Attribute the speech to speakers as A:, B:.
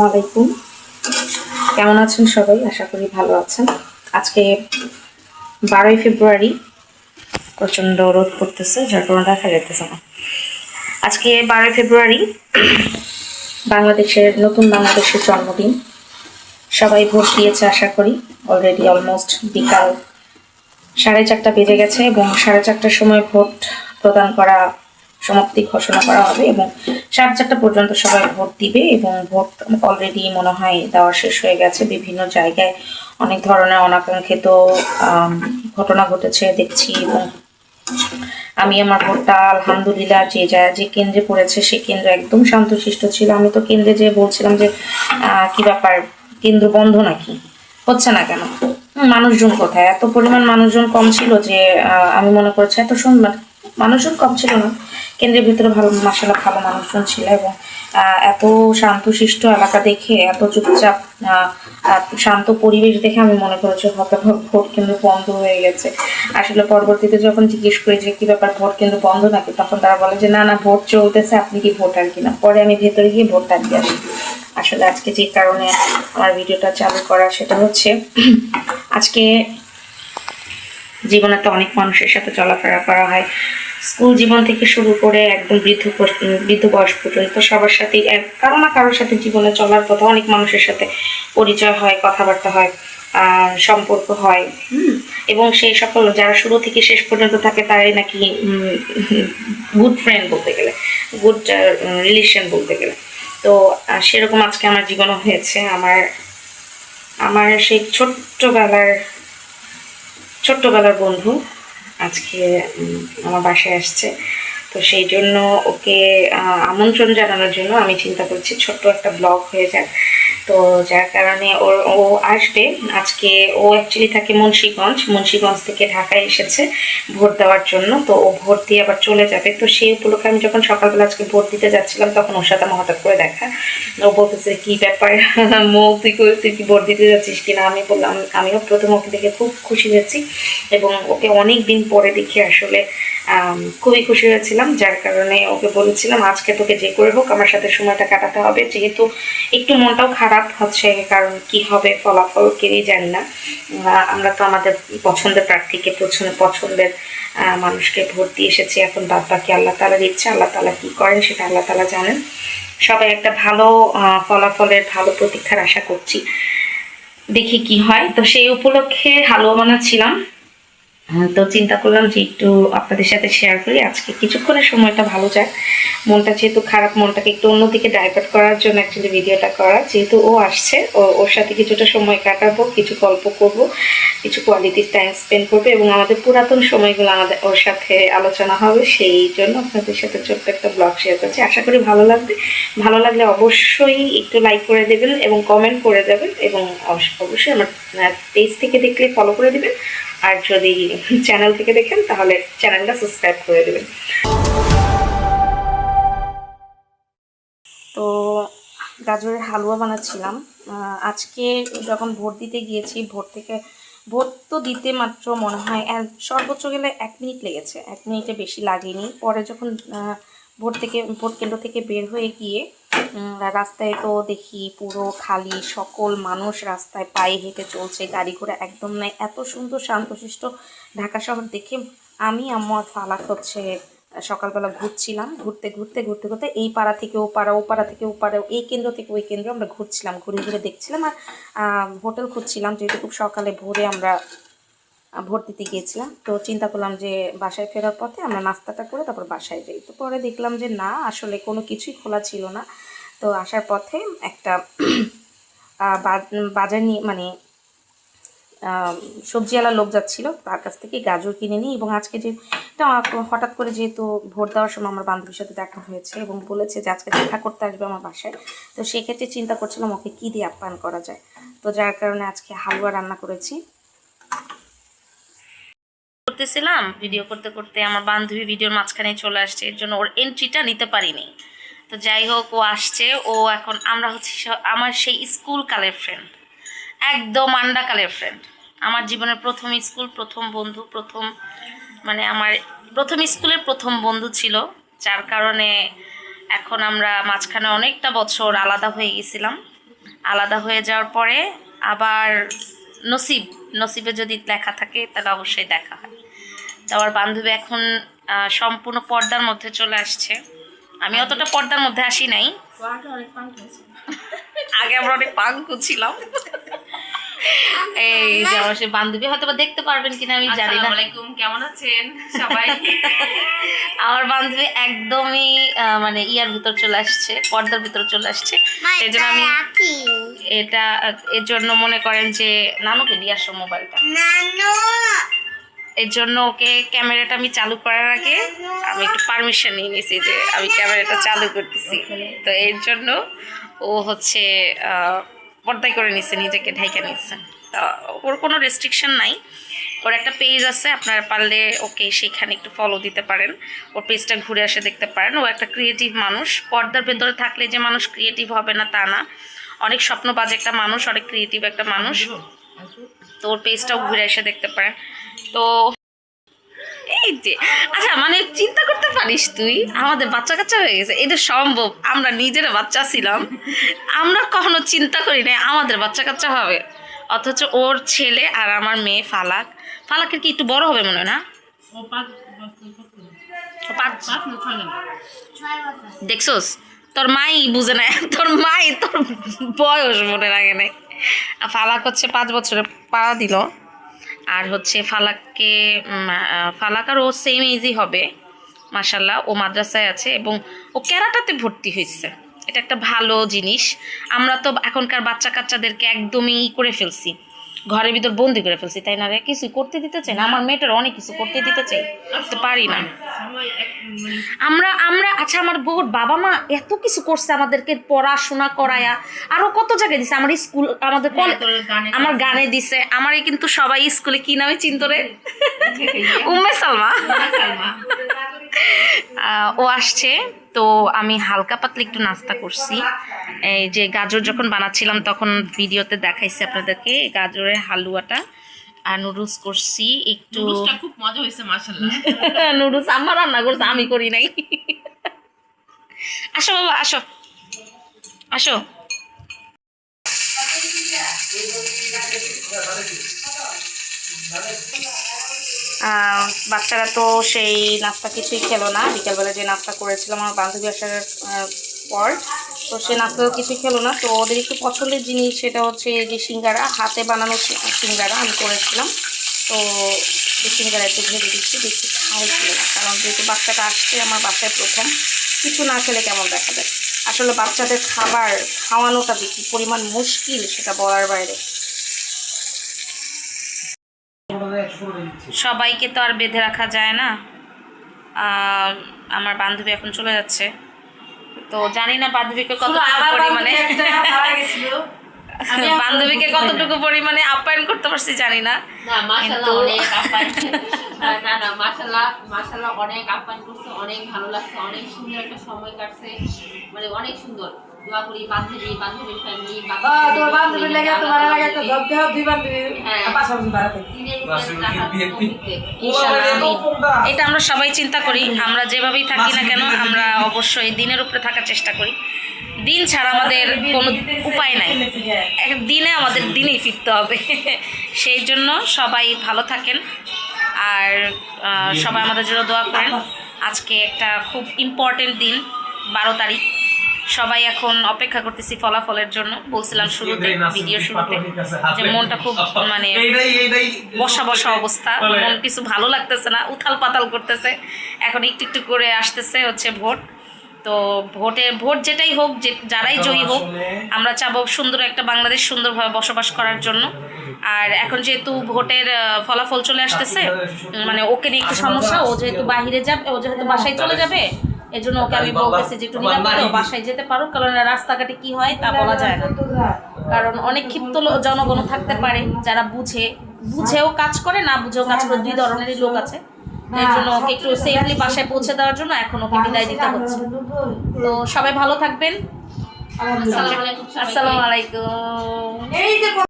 A: আসসালামু আলাইকুম। কেমন আছেন সবাই? আশা করি ভালো আছেন। আজকে বারোই ফেব্রুয়ারি প্রচণ্ড রোদ পড়তেছে, যার কারণে দেখা যেতেছে না। আজকে বারোই ফেব্রুয়ারি, বাংলাদেশের নতুন বাংলাদেশের জন্মদিন। সবাই ভোট দিয়েছে আশা করি। অলরেডি অলমোস্ট বিকাল সাড়ে চারটা বেজে গেছে এবং সাড়ে চারটার সময় ভোট প্রদান করা সমাপ্তি ঘোষণা করা হবে এবং সাড়ে চারটা পর্যন্ত সবাই ভোট দিবে এবং ভোট অলরেডি মনে হয় দেওয়া শেষ হয়ে গেছে। বিভিন্ন জায়গায় অনেক ধরনের অনাকাঙ্ক্ষিত ঘটনা ঘটেছে দেখছি এবং আমি আমার ভোটটা আলহামদুলিল্লাহ যে যা, যে কেন্দ্রে পড়েছে সে কেন্দ্র একদম শান্তশিষ্ট ছিল। আমি তো কেন্দ্রে যে বলছিলাম যে কি ব্যাপার, কেন্দ্র বন্ধ নাকি? হচ্ছে না কেন? মানুষজন কোথায়? এত পরিমাণ মানুষজন কম ছিল যে আমি মনে করছি এত সুন্দর মানুষজন কম ছিল না। কেন্দ্রের ভিতরে ভালো মাসালা ভালো মানুষজন ছিল এবং এত শান্তশিষ্ট এলাকা দেখে, এত চুপচাপ শান্ত পরিবেশ দেখে আমি মনে করেছি হয়তো ভোট কেন্দ্র বন্ধ হয়ে গেছে। আসলে পরবর্তীতে যখন জিজ্ঞেস করি যে কি ব্যাপার ভোট কেন্দ্র বন্ধ নাকি, তখন তারা বলে যে না না, ভোট চলতেছে, আপনি কি ভোটার কিনা পরে আমি ভেতরে গিয়ে ভোটটা দিয়ে আসি। আসলে আজকে যে কারণে আমার ভিডিওটা চালু করা সেটা হচ্ছে, আজকে জীবনে তো অনেক মানুষের সাথে চলাফেরা করা হয়। স্কুল জীবন থেকে শুরু করে একদম বৃদ্ধ বৃদ্ধ বয়স পর্যন্ত সবার সাথে কারও না কারোর সাথে জীবনে চলার পথে অনেক মানুষের সাথে পরিচয় হয়, কথাবার্তা হয় সম্পর্ক হয়। এবং সেই সকল যারা শুরু থেকে শেষ পর্যন্ত থাকে তারাই নাকি গুড ফ্রেন্ড বলতে গেলে গুড রিলেশন বলতে গেলে। তো সেরকম আজকে আমার জীবনে হয়েছে। আমার আমার সেই ছোট্টবেলার ছোট্টবেলার বন্ধু আজকে আমার বাসায় আসছে। তো সেই জন্য ওকে আমন্ত্রণ জানানোর জন্য আমি চিন্তা করছি ছোট্ট একটা ব্লগ হয়ে যাক। তো যার কারণে ওর, ও আসবে। আজকে ও অ্যাকচুয়ালি থাকে মুন্সীগঞ্জ। মুন্সীগঞ্জ থেকে ঢাকায় এসেছে ভোট দেওয়ার জন্য। তো ও ভোট দিয়ে আবার চলে যাবে। তো সেই উপলক্ষে আমি যখন সকালবেলা আজকে ভোট দিতে যাচ্ছিলাম, তখন ওর সাথে আমার হঠাৎ করে দেখা। ও বলতেছে, কি ব্যাপার? মো, তুই তুই কি ভোট দিতে যাচ্ছিস কিনা? আমি বললাম, আমিও প্রথম ওকে দেখে খুব খুশি হয়েছি এবং ওকে অনেক দিন পরে দেখি আসলে খুবই খুশি হয়েছিলাম, যার কারণে ওকে বলেছিলাম, আজকে তোকে যে করে হোক, আমার সাথে সময়টা কাটাতে হবে। যেহেতু একটু মনটাও খারাপ হচ্ছে কারণ কি হবে, ফলাফল কেউই জানি না। আমরা তো আমাদের পছন্দের প্রার্থীকে পছন্দ পছন্দের মানুষকে ভোট দিয়ে এসেছি। এখন বাদ বাকি আল্লাহ তালার ইচ্ছা, আল্লাহ তালা কি করেন সেটা আল্লাহ তালা জানেন। সবাই একটা ভালো ফলাফলের ভালো প্রতীক্ষার আশা করছি। দেখি কি হয়। তো সেই উপলক্ষে হালুয়া বানাচ্ছিলাম তো চিন্তা করলাম যে একটু আপনাদের সাথে শেয়ার করি। আজকে কিছুক্ষণের সময়টা ভালো যাক। মনটা যেহেতু খারাপ, মনটাকে একটু অন্যদিকে ডাইভার্ট করার জন্য অ্যাকচুয়ালি ভিডিওটা করা। যেহেতু ও আসছে, ও, ওর সাথে কিছুটা সময় কাটাবো, কিছু গল্প করব, কিছু কোয়ালিটি টাইম স্পেন্ড করব এবং আমাদের পুরাতন সময়গুলো আমাদের ওর সাথে আলোচনা হবে। সেই জন্য আপনাদের সাথে ছোট্ট একটা ব্লগ শেয়ার করছি। আশা করি ভালো লাগবে। ভালো লাগলে অবশ্যই একটু লাইক করে দেবেন এবং কমেন্ট করে দেবেন এবং অবশ্য- অবশ্যই আমার পেজ থেকে দেখলে ফলো করে দেবেন। আর যদি চ্যানেল থেকে দেখেন, তাহলে চ্যানেলটা সাবস্ক্রাইব করে দেবেন। তো গাজরের হালুয়া বানাচ্ছিলাম। আজকে যখন ভোট দিতে গিয়েছি, ভোট থেকে, ভোট তো দিতে মাত্র মনে হয় সর্বোচ্চ গেলে এক মিনিট লেগেছে। এক মিনিটে বেশি লাগেনি। পরে যখন ভোট থেকে, ভোট কেন্দ্র থেকে বের হয়ে গিয়ে রাস্তায় তো দেখি পুরো খালি সকল মানুষ রাস্তায় পায়ে হেঁটে চলছে, গাড়ি ঘোড়া একদম নাই। এত সুন্দর শান্তশিষ্ট ঢাকা শহর দেখে আমি আমার ফালাক হচ্ছে, সকালবেলা ঘুরছিলাম, ঘুরতে ঘুরতে ঘুরতে ঘুরতে এই পাড়া থেকে ও পাড়া ও পাড়া থেকে ও পাড়া এই কেন্দ্র থেকে ওই কেন্দ্র আমরা ঘুরছিলাম, ঘুরে ঘুরে দেখছিলাম আর হোটেল খুঁজছিলাম যেহেতু খুব সকালে ভোরে আমরা ভোট দিতে গিয়েছিলাম। তো চিন্তা করলাম যে বাসায় ফেরার পথে আমরা নাস্তাটা করে তারপর বাসায় যাই। তো পরে দেখলাম যে না, আসলে কোনো কিছুই খোলা ছিল না। তো আসার পথে একটা বাজার নিয়ে মানে সবজিওয়ালা লোক যাচ্ছিল তার কাছ থেকে গাজর কিনে নিই এবং আজকে যে হঠাৎ করে যেহেতু ভোট দেওয়ার সময় আমার বান্ধবীর সাথে দেখা হয়েছে এবং বলেছে যে আজকে দেখা করতে আসবে আমার বাসায়। তো সেক্ষেত্রে চিন্তা করছিলাম, ওকে কী দিয়ে আপ্যায়ন করা যায়? তো যার কারণে আজকে হালুয়া রান্না করেছি। করতেছিলাম ভিডিও করতে করতে আমার বান্ধবী ভিডিওর মাঝখানে চলে আসছে, এর জন্য ওর এন্ট্রিটা নিতে পারিনি। তো যাই হোক, ও আসছে, ও এখন আমরা হচ্ছে আমার সেই স্কুল কালের ফ্রেন্ড একদম আন্ডা কালের ফ্রেন্ড আমার জীবনের প্রথম স্কুল প্রথম বন্ধু, প্রথম মানে আমার প্রথম স্কুলের প্রথম বন্ধু ছিল, যার কারণে এখন আমরা মাঝখানে অনেকটা বছর আলাদা হয়ে গেছিলাম। আলাদা হয়ে যাওয়ার পরে আবার নসিব, নসিবে যদি লেখা থাকে, তাহলে অবশ্যই দেখা হয়। তো আমার বান্ধবী এখন সম্পূর্ণ পর্দার মধ্যে চলে আসছে। আমি অতটা পর্দার মধ্যে আসি নাই। আগে আমরা অনেক পাঙ্কু ছিলাম। এই যে আমার সে বান্ধবী হয়তো দেখতে পারবেন কিনা আমি জানি না।
B: আলাইকুম কেমন আছেন সবাই?
A: আমার বান্ধবী একদমই মানে ইয়ার ভিতর চলে আসছে পর্দার ভিতর চলে আসছে। এই জন্য আমি এটা এর জন্য মনে করেন যে নানুকে দিয়ে আসো মোবাইলটা। এর জন্য ওকে ক্যামেরাটা আমি চালু করার আগে আমি একটু পারমিশন নিয়ে নিয়েছি যে আমি ক্যামেরাটা চালু করতেছি। তো এর জন্য ও হচ্ছে পর্দায় করে নিচ্ছে নিজেকে ঢাইকা নিচ্ছে তা ওর কোনো রেস্ট্রিকশন নাই। ওর একটা পেজ আছে, আপনারা পারলে ওকে সেখানে একটু ফলো দিতে পারেন। ওর পেজটা ঘুরে এসে দেখতে পারেন। ও একটা ক্রিয়েটিভ মানুষ। পর্দার ভেতরে থাকলে যে মানুষ ক্রিয়েটিভ হবে না তা না। অনেক স্বপ্নবাজ একটা মানুষ, অনেক ক্রিয়েটিভ একটা মানুষ। তো ওর পেজটাও ঘুরে এসে দেখতে পারেন। তো এই যে আচ্ছা মানে চিন্তা করতে পারিস তুই? আমাদের বাচ্চা কাচ্চা হয়ে গেছে এটা সম্ভব। আমরা নিজেরা বাচ্চা ছিলাম। আমরা কখনো চিন্তা করি না আমাদের বাচ্চা কাচ্চা হবে। অথচ ওর ছেলে আর আমার মেয়ে ফালাক। ফালাকের কি একটু বড় হবে মনে না?
B: ও পাঁচ
A: ও পাঁচ?
B: পাঁচ না ছয় না
A: দেখছোস? তোর মাই বুঝে না তোর মাই তোর বয়স মনে রাখে নাই। ফালাক হচ্ছে পাঁচ বছরে পাড়া দিল। আর হচ্ছে ফালাককে ফালাকারও সেম এজই হবে মাসাল্লাহ ও মাদ্রাসায় আছে এবং ও ক্যারাটাতে ভর্তি হয়েছে। এটা একটা ভালো জিনিস। আমরা তো এখনকার বাচ্চা কাচ্চাদেরকে একদমই করে ফেলছি। ঘরের ভিতর বন্দি করে ফেলছি তাই না রে? কিছু করতে দিতে চাই না আমার মেয়েটার অনেক কিছু করতে দিতে চাই করতে পারি না। আমরা আমরা আচ্ছা আমার বউর বাবা মা এত কিছু করছে আমাদেরকে পড়াশোনা করায়া আরও কত জায়গায় দিছে? আমার স্কুল আমাদের
B: গানে
A: আমার গানে দিছে আমারে কিন্তু সবাই স্কুলে কি নামে চিনত রে? উম্মে সালমা। ও আসছে। তো আমি হালকা পাতলা একটু নাস্তা করছি। এই যে গাজর যখন বানাচ্ছিলাম তখন ভিডিওতে দেখাইছি আপনাদেরকে গাজরের হালুয়াটা। আর নুডলস করছি একটু
B: খুব মজা হয়েছে মাশাআল্লাহ।
A: নুডলস আমার রান্না করছে আমি করি নাই। আসো বাবা আসো। আসো। আহ, বাচ্চারা তো সেই নাস্তা কিছুই খেলো না। বিকেলবেলা যে নাস্তা করেছিলাম আমার বান্ধবী আসার পর, তো সে নাস্তা কিছুই খেলো না। তো ওদের একটু পছন্দের জিনিস সেটা হচ্ছে যে সিঙ্গারা। হাতে বানানো সিঙ্গারা আমি করেছিলাম। তো সিঙ্গারা একটু ভেবে দিচ্ছি দেখছি খাই না। কারণ যেহেতু বাচ্চাটা আসছে, আমার বাচ্চায় প্রথম, কিছু না খেলে কেমন দেখা যায়? আসলে বাচ্চাদের খাবার খাওয়ানোটা যে কি পরিমাণ মুশকিল সেটা বলার বাইরে। সবাইকে তো আর বেঁধে রাখা যায় না। আমার বান্ধবী এখন চলে যাচ্ছে। তো জানি না বান্ধবীকে কতটুকু পরিমাণে বান্ধবীকে কতটুকু পরিমাণে আপ্যায়ন করতে পারছি জানি না।
C: না মাশাআল্লাহ
A: কিন্তু-
C: অনেক আপ্যায়ন না না মাশাআল্লাহ মাশাআল্লাহ অনেক আপ্যায়ন করছে অনেক ভালো লাগছে অনেক সুন্দর একটা সময় কাটছে। মানে অনেক সুন্দর। দোয়া করি বান্ধবী বান্ধবীর ফ্যামিলি
D: তোমার বান্ধবীর লাগে তোমার লাগে একটা জব দেহ দুই বান্ধবী
C: হ্যাঁ।
D: পাশাপাশি বাড়াতে।
A: এটা আমরা সবাই চিন্তা করি আমরা যেভাবেই থাকি না কেন আমরা অবশ্যই দিনের উপরে থাকার চেষ্টা করি। দিন ছাড়া আমাদের কোনো উপায় নাই। দিনে আমাদের দিনেই ফিরতে হবে। সেই জন্য সবাই ভালো থাকেন। আর সবাই আমাদের জন্য দোয়া করেন। আজকে একটা খুব ইম্পর্টেন্ট দিন বারো তারিখ। সবাই এখন অপেক্ষা করতেছি ফলাফলের জন্য। বলছিলাম শুরুতে ভিডিও শুরুতে যে মনটা খুব মানে বসা বসা অবস্থা মন কিছু ভালো লাগতেছে না উথাল পাতাল করতেছে। এখন একটু একটু করে আসতেছে হচ্ছে ভোট। তো ভোটে ভোট যেটাই হোক যে যারাই জয়ী হোক আমরা চাবো সুন্দর একটা বাংলাদেশ সুন্দরভাবে বসবাস করার জন্য। আর এখন যেহেতু ভোটের ফলাফল চলে আসতেছে মানে ওকে নিয়ে একটু সমস্যা ও যেহেতু বাহিরে যাবে ও যেহেতু বাসায় চলে যাবে এই জন্য ওকে আমি বলতেছি যে একটু নিরাপদে বাসায় যেতে পারো কারণ রাস্তাঘাটে কি হয় তা বলা যায় না। কারণ অনেক ক্ষিপ্ত জনগণ থাকতে পারে যারা বুঝে বুঝেও কাজ করে না বুঝেও কাজ করে দুই ধরনেরই লোক আছে। এর জন্য ওকে একটু সেফলি বাসায় পৌঁছে দেওয়ার জন্য এখন ওকে বিদায় দিতে হচ্ছে। তো সবাই ভালো থাকবেন।
C: আসসালামু আলাইকুম